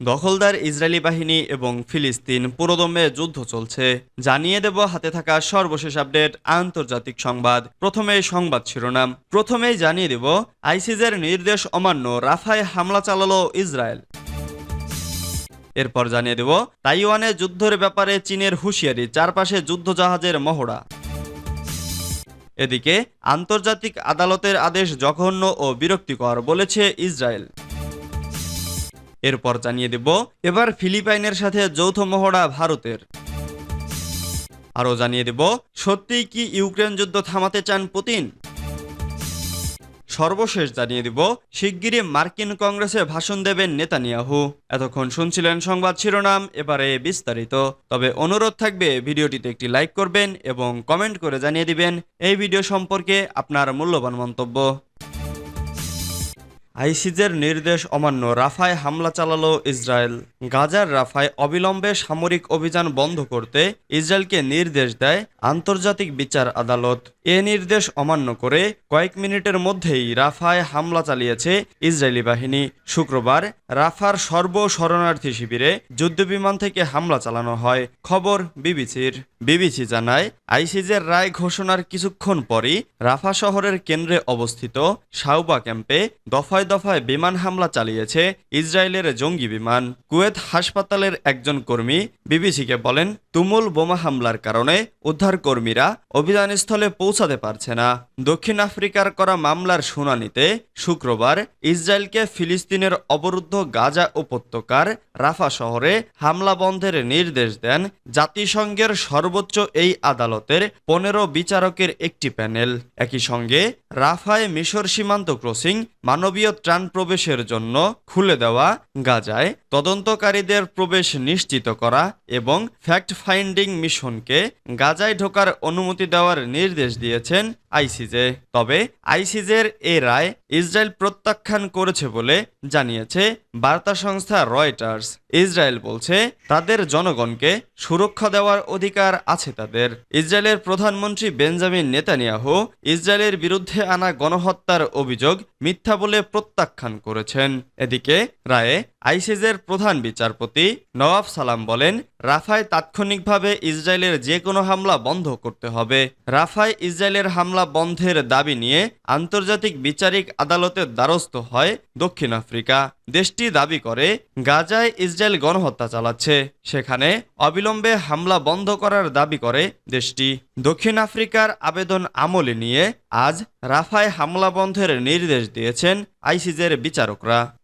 দখলদার ইসরায়েলি বাহিনী এবং ফিলিস্তিন পুরোদমে যুদ্ধ চলছে। জানিয়ে দেব হাতে থাকা সর্বশেষ আপডেট আন্তর্জাতিক সংবাদ। প্রথমে সংবাদ শিরোনাম। প্রথমেই জানিয়ে দেব আইসিজের নির্দেশ অমান্য রাফায় হামলা চালালো ইসরায়েল। এরপর জানিয়ে দেব, তাইওয়ানে যুদ্ধের ব্যাপারে চীনের হুঁশিয়ারি, চারপাশে যুদ্ধজাহাজের মহড়া। এদিকে, আন্তর্জাতিক আদালতের আদেশ জঘন্য ও বিরক্তিকর বলেছে ইসরায়েল। এরপর জানিয়ে দেব, এবার ফিলিপাইনের সাথে যৌথ মহড়া ভারতের। আরও জানিয়ে দেব, সত্যিই কি ইউক্রেন যুদ্ধ থামাতে চান পুতিন? সর্বশেষ জানিয়ে দিব, শিগগিরই মার্কিন কংগ্রেসে ভাষণ দেবেন নেতানিয়াহু। এতক্ষণ শুনছিলেন সংবাদ শিরোনাম, এবারে বিস্তারিত। তবে অনুরোধ থাকবে, ভিডিওটিতে একটি লাইক করবেন এবং কমেন্ট করে জানিয়ে দিবেন, এই ভিডিও সম্পর্কে আপনার মূল্যবান মন্তব্য। আইসিজের নির্দেশ অমান্য রাফায় হামলা চালালো ইসরায়েল। গাজার রাফায় অবিলম্বে সামরিক অভিযান বন্ধ করতে ইসরায়েলকে নির্দেশ দেয় আন্তর্জাতিক বিচার আদালত। এ নির্দেশ অমান্য করে কয়েক মিনিটের মধ্যেই রাফায় হামলা চালিয়েছে ইসরায়েলি বাহিনী। শুক্রবার রাফার সর্ব শরণার্থী শিবিরে যুদ্ধবিমান থেকে হামলা চালানো হয়। খবর বিবিসির। বিবিসি জানায়, আইসিজের রায় ঘোষণার কিছুক্ষণ পরই রাফা শহরের কেন্দ্রে অবস্থিত সাউবা ক্যাম্পে দফায় দফায় বিমান হামলা চালিয়েছে ইসরায়েলের জঙ্গি বিমান। কুয়েত হাসপাতালের একজন কর্মী বিবিসিকে বলেন তুমুল বোমা হামলার কারণে উদ্ধারকর্মীরা অভিযানস্থলে পৌঁছাতে পারছে না। দক্ষিণ আফ্রিকার করা মামলার শুনানিতে শুক্রবার ইসরায়েলকে ফিলিস্তিনের অবরুদ্ধ গাজা উপত্যকার রাফা শহরে হামলা বন্ধের নির্দেশ দেন জাতিসংঘের সর্বোচ্চ এই আদালতের পনেরো বিচারকের একটি প্যানেল। একই সঙ্গে রাফায় মিশর সীমান্ত ক্রসিং, মানবীয় ত্রাণ প্রবেশের জন্য খুলে দেওয়া গাজায় তদন্তকারীদের প্রবেশ নিশ্চিত করা এবং ফ্যাক্ট ফাইন্ডিং মিশনকে গাজায় ঢোকার অনুমতি দেওয়ার নির্দেশ দিয়েছেন আইসিজে। তবে আইসিজের এ রায় ইসরায়েল প্রত্যাখ্যান করেছে বলে জানিয়েছে, বার্তা সংস্থা রয়টার্স, ইসরায়েল বলছে, তাদের জনগণকে সুরক্ষা দেওয়ার অধিকার আছে তাদের। ইসরায়েলের প্রধানমন্ত্রী বেঞ্জামিন নেতানিয়াহু ইসরায়েলের বিরুদ্ধে আনা গণহত্যার অভিযোগ মিথ্যা বলে প্রত্যাখ্যান করেছেন। এদিকে, রায়ে আইসিজের প্রধান বিচারপতি নওয়াব সালাম বলেন, রাফায় তাৎক্ষণিকভাবে ইসরায়েলের যে কোনো হামলা বন্ধ করতে হবে। রাফায় ইসরায়েলের হামলা বন্ধের দাবি নিয়ে আন্তর্জাতিক বিচারিক আদালতের দ্বারস্থ হয় দক্ষিণ আফ্রিকা। দেশটি দাবি করে গাজায় ইসরায়েল গণহত্যা চালাচ্ছে। সেখানে অবিলম্বে হামলা বন্ধ করার দাবি করে দেশটি। দক্ষিণ আফ্রিকার আবেদন আমলে নিয়ে আজ রাফায় হামলা বন্ধের নির্দেশ দিয়েছেন আইসিজের বিচারকরা।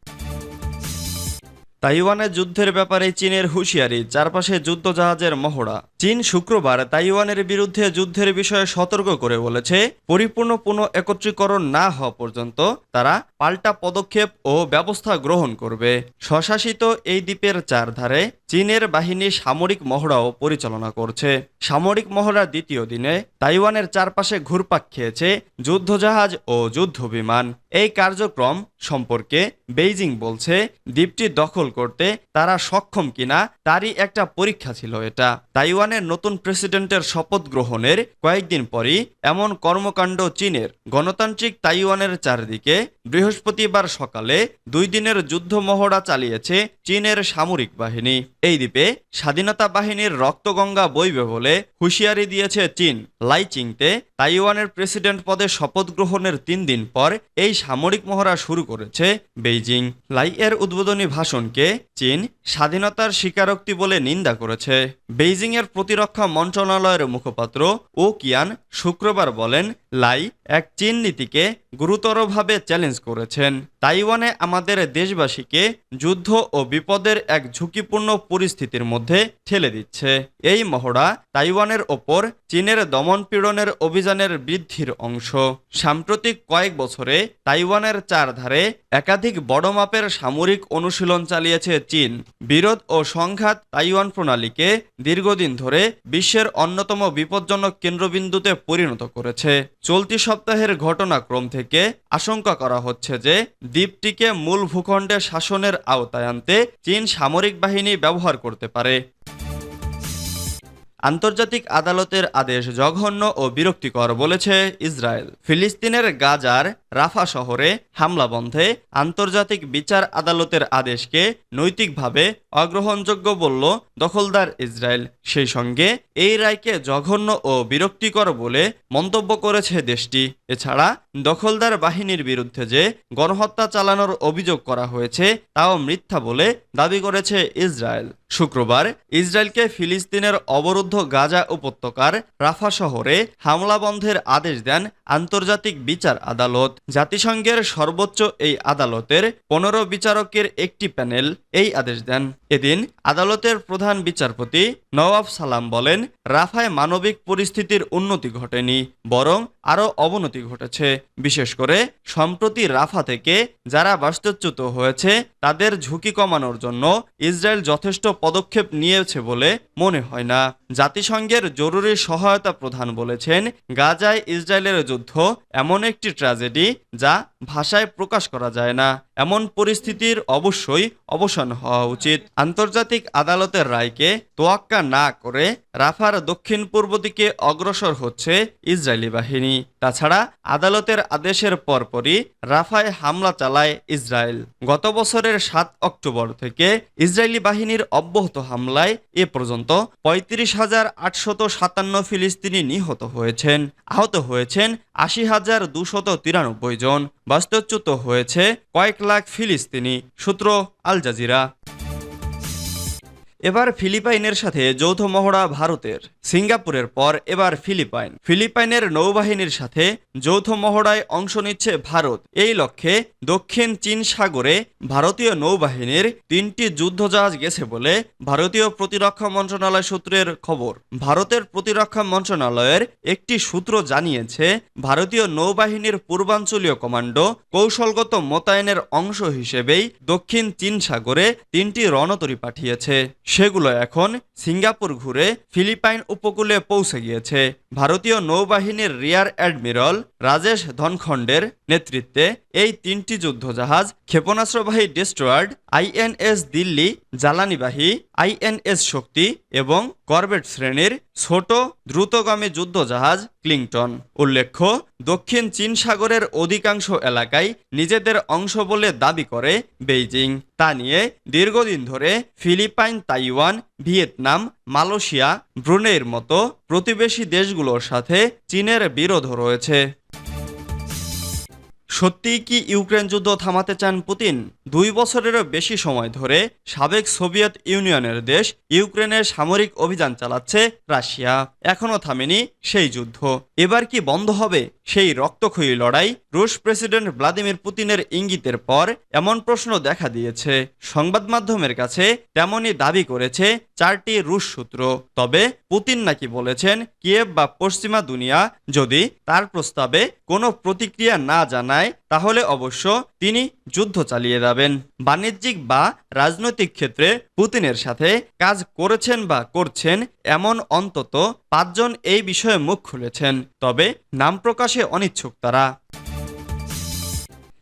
তাইওয়ানের যুদ্ধের ব্যাপারে চীনের হুঁশিয়ারি, চারপাশে যুদ্ধজাহাজের মহড়া। চীন শুক্রবার তাইওয়ানের বিরুদ্ধে যুদ্ধের বিষয়ে সতর্ক করে বলেছে, পরিপূর্ণ পুনঃ একত্রীকরণ না হওয়া পর্যন্ত তারা পাল্টা পদক্ষেপ ও ব্যবস্থা গ্রহণ করবে। স্বশাসিত এই দ্বীপের চারধারে চীনের বাহিনী সামরিক মহড়াও পরিচালনা করছে। সামরিক মহড়ার দ্বিতীয় দিনে তাইওয়ানের চারপাশে ঘুরপাক খেয়েছে যুদ্ধজাহাজ ও যুদ্ধ বিমান এই কার্যক্রম সম্পর্কে বেইজিং বলছে, দ্বীপটি দখল করতে তারা সক্ষম কিনা তারই একটা পরীক্ষা ছিল এটা। তাইওয়ানের নতুন প্রেসিডেন্টের শপথ গ্রহণের কয়েকদিন পরই এমন কর্মকাণ্ড চীনের গণতান্ত্রিক তাইওয়ানের চারদিকে বৃহস্পতিবার সকালে দুই দিনের যুদ্ধ মহড়া চালিয়েছে চীনের সামরিক বাহিনী। এই দ্বীপে স্বাধীনতা বাহিনীর রক্তগঙ্গা বইবে বলে হুঁশিয়ারি দিয়েছে চীন। লাইচিংতে তাইওয়ানের প্রেসিডেন্ট পদে শপথ গ্রহণের তিন দিন পর এই সামরিক মহড়া শুরু করেছে বেইজিং। লাই এর উদ্বোধনী ভাষণকে চীন স্বাধীনতার স্বীকারোক্তি বলে নিন্দা করেছে। বেইজিং এর প্রতিরক্ষা মন্ত্রণালয়ের মুখপাত্র ও কিয়ান শুক্রবার বলেন, লাই এক চীন নীতিকে গুরুতরভাবে চ্যালেঞ্জ করেছেন। তাইওয়ানে আমাদের দেশবাসীকে যুদ্ধ ও বিপদের এক ঝুঁকিপূর্ণ পরিস্থিতির মধ্যে ঠেলে দিচ্ছে। এই মহড়া তাইওয়ানের ওপর চীনের দমনপীড়নের অভিযানের বৃদ্ধির অংশ। সাম্প্রতিক কয়েক বছরে তাইওয়ানের চারধারে একাধিক বড় মাপের সামরিক অনুশীলন চালিয়েছে চীন। বিরোধ ও সংঘাত তাইওয়ান প্রণালীকে দীর্ঘদিন ধরে বিশ্বের অন্যতম বিপজ্জনক কেন্দ্রবিন্দুতে পরিণত করেছে। চলতি সপ্তাহের ঘটনাক্রম থেকে আশঙ্কা করা হচ্ছে যে দ্বীপটিকে মূল ভূখণ্ডের শাসনের আওতায় আনতে চীন সামরিক বাহিনী ব্যবহার করতে পারে। আন্তর্জাতিক আদালতের আদেশ জঘন্য ও বিরক্তিকর বলেছে ইসরায়েল। ফিলিস্তিনের গাজার রাফা শহরে হামলা বন্ধে আন্তর্জাতিক বিচার আদালতের আদেশকে নৈতিকভাবে অগ্রহণযোগ্য বলল দখলদার ইসরায়েল। সেই সঙ্গে এই রায়কে জঘন্য ও বিরক্তিকর বলে মন্তব্য করেছে দেশটি। এছাড়া দখলদার বাহিনীর বিরুদ্ধে যে গণহত্যা চালানোর অভিযোগ করা হয়েছে, তাও মিথ্যা বলে দাবি করেছে ইসরায়েল। শুক্রবার ইসরায়েলকে ফিলিস্তিনের অবরুদ্ধ গাজা উপত্যকার রাফা শহরে হামলা বন্ধের আদেশ দেন আন্তর্জাতিক বিচার আদালত। জাতিসংঘের সর্বোচ্চ এই আদালতের পনেরো বিচারকের একটি প্যানেল এই আদেশ দেন। এদিন আদালতের প্রধান বিচারপতি নওয়াব সালাম বলেন, রাফায় মানবিক পরিস্থিতির উন্নতি ঘটেনি, বরং আরও অবনতি ঘটেছে। বিশেষ করে, সম্প্রতি রাফা থেকে যারা বাস্তুচ্যুত হয়েছে, তাদের ঝুঁকি কমানোর জন্য ইসরায়েল যথেষ্ট পদক্ষেপ নিয়েছে বলে মনে হয় না। জাতিসংঘের জরুরি সহায়তা প্রধান বলেছেন, গাজায় ইসরায়েলের যুদ্ধ এমন একটি ট্র্যাজেডি যা ভাষায় প্রকাশ করা যায় না। এমন পরিস্থিতির অবশ্যই অবসান হওয়া উচিত। আন্তর্জাতিক আদালতের রায়কে তোয়াক্কা না করে রাফার দক্ষিণ পূর্ব দিকে অগ্রসর হচ্ছে ইসরায়েলি বাহিনী। তাছাড়া আদালতের আদেশের পরপরই রাফায় হামলা চালায় ইসরায়েল। গত বছরের সাত অক্টোবর থেকে ইসরায়েলি বাহিনীর অব্যাহত হামলায় এ পর্যন্ত পঁয়ত্রিশ হাজার আটশত সাতান্ন ফিলিস্তিনি নিহত হয়েছেন। আহত হয়েছেন আশি হাজার দুশত তিরানব্বই জন বাস্তুচ্যুত হয়েছে কয়েক লাখ ফিলিস্তিনি সূত্র আল জাজিরা। এবার ফিলিপাইনের সাথে যৌথ মহড়া ভারতের। সিঙ্গাপুরের পর এবার ফিলিপাইন। ফিলিপাইনের নৌবাহিনীর সাথে যৌথ মহড়ায় অংশ নিচ্ছে ভারত। এই লক্ষ্যে দক্ষিণ চীন সাগরে ভারতীয় নৌবাহিনীর তিনটি যুদ্ধজাহাজ গেছে বলে ভারতীয় প্রতিরক্ষা মন্ত্রণালয় সূত্রের খবর। ভারতের প্রতিরক্ষা মন্ত্রণালয়ের একটি সূত্র জানিয়েছে, ভারতীয় নৌবাহিনীর পূর্বাঞ্চলীয় কমান্ডো কৌশলগত মোতায়েনের অংশ হিসেবেই দক্ষিণ চীন সাগরে তিনটি রণতরী পাঠিয়েছে। সেগুলো এখন সিঙ্গাপুর ঘুরে ফিলিপাইন উপকূলে পৌঁছে গিয়েছে। ভারতীয় নৌবাহিনীর রিয়ার অ্যাডমিরাল রাজেশ ধনখণ্ডের নেতৃত্বে এই তিনটি যুদ্ধজাহাজ ক্ষেপণাস্ত্রবাহী ডিস্ট্রয়ার্ড, আইএনএস দিল্লি, জ্বালানিবাহী, আইএনএস শক্তি এবং করবেট শ্রেণির ছোট দ্রুতগামী যুদ্ধজাহাজ ক্লিংটন। উল্লেখ্য, দক্ষিণ চীন সাগরের অধিকাংশ এলাকায় নিজেদের অংশ বলে দাবি করে বেইজিং। তা নিয়ে দীর্ঘদিন ধরে ফিলিপাইন, তাইওয়ান, ভিয়েতনাম, মালয়েশিয়া ব্রুনের মতো প্রতিবেশী দেশগুলোর সাথে চীনের বিরোধ রয়েছে। সত্যিই কি ইউক্রেন যুদ্ধ থামাতে চান পুতিন? দুই বছরেরও বেশি সময় ধরে সাবেক সোভিয়েত ইউনিয়নের দেশ ইউক্রেনের সামরিক অভিযান চালাচ্ছে রাশিয়া। এখনও থামেনি সেই যুদ্ধ। এবার কি বন্ধ হবে? সেই রক্তক্ষয়ী লড়াই রুশ প্রেসিডেন্ট ভ্লাদিমির পুতিনের ইঙ্গিতের পর এমন প্রশ্ন দেখা দিয়েছে। সংবাদ মাধ্যমের কাছে তেমনই দাবি করেছে চারটি রুশ সূত্র। তবে পুতিন নাকি বলেছেন, কিয়েভ বা পশ্চিমা দুনিয়া যদি তার প্রস্তাবে কোনো প্রতিক্রিয়া না জানায় তাহলে অবশ্য তিনি যুদ্ধ চালিয়ে যাবেন। বাণিজ্যিক বা রাজনৈতিক ক্ষেত্রে পুতিনের সাথে কাজ করেছেন বা করছেন এমন অন্তত পাঁচজন এই বিষয়ে মুখ খুলেছেন, তবে নাম প্রকাশে অনিচ্ছুক তারা।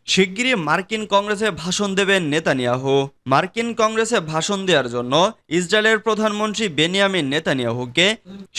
শিগগিরই মার্কিন কংগ্রেসে ভাষণ দেবেন নেতানিয়াহু। মার্কিন কংগ্রেসে ভাষণ দেওয়ার জন্য ইসরায়েলের প্রধানমন্ত্রী বেনিয়ামিন নেতানিয়াহুকে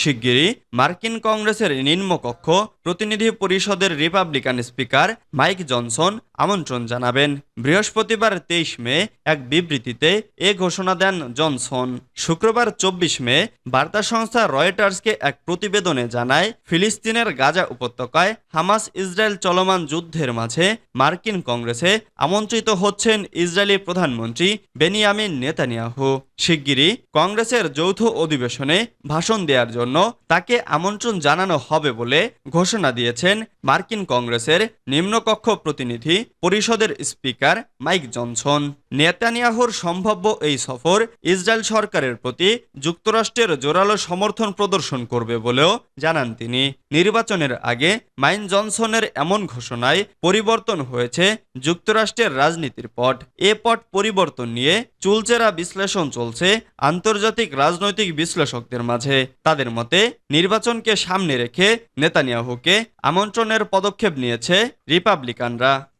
শিগগিরই মার্কিন কংগ্রেসের নিম্নকক্ষ প্রতিনিধি পরিষদের রিপাবলিকান স্পিকার মাইক জনসন আমন্ত্রণ জানাবেন। বৃহস্পতিবার তেইশ মে এক বিবৃতিতে এ ঘোষণা দেন জনসন শুক্রবার চব্বিশ মে বার্তা সংস্থা রয়টার্সকে এক প্রতিবেদনে জানায়, ফিলিস্তিনের গাজা উপত্যকায় হামাস ইসরায়েল চলমান যুদ্ধের মাঝে মার্কিন কংগ্রেসে আমন্ত্রিত হচ্ছেন ইসরায়েলি প্রধানমন্ত্রী বেনিয়ামিন নেতানিয়াহু। শিগগিরই কংগ্রেসের যৌথ অধিবেশনে ভাষণ দেওয়ার জন্য তাকে আমন্ত্রণ জানানো হবে বলে ঘোষণা দিয়েছেন মার্কিন কংগ্রেসের নিম্নকক্ষ প্রতিনিধি পরিষদের স্পিকার মাইক জনসন। নেতানিয়াহুর সম্ভাব্য এই সফর ইসরায়েল সরকারের প্রতি যুক্তরাষ্ট্রের জোরালো সমর্থন প্রদর্শন করবে বলেও জানান তিনি। নির্বাচনের আগে মাইন জনসনের এমন ঘোষণায় পরিবর্তন হয়েছে যুক্তরাষ্ট্রের রাজনীতির পট। এ পট পরিবর্তন নিয়ে চুলচেরা বিশ্লেষণ চলছে আন্তর্জাতিক রাজনৈতিক বিশ্লেষকদের মাঝে। তাদের মতে, নির্বাচনকে সামনে রেখে নেতানিয়াহুকে আমন্ত্রণের পদক্ষেপ নিয়েছে রিপাবলিকানরা।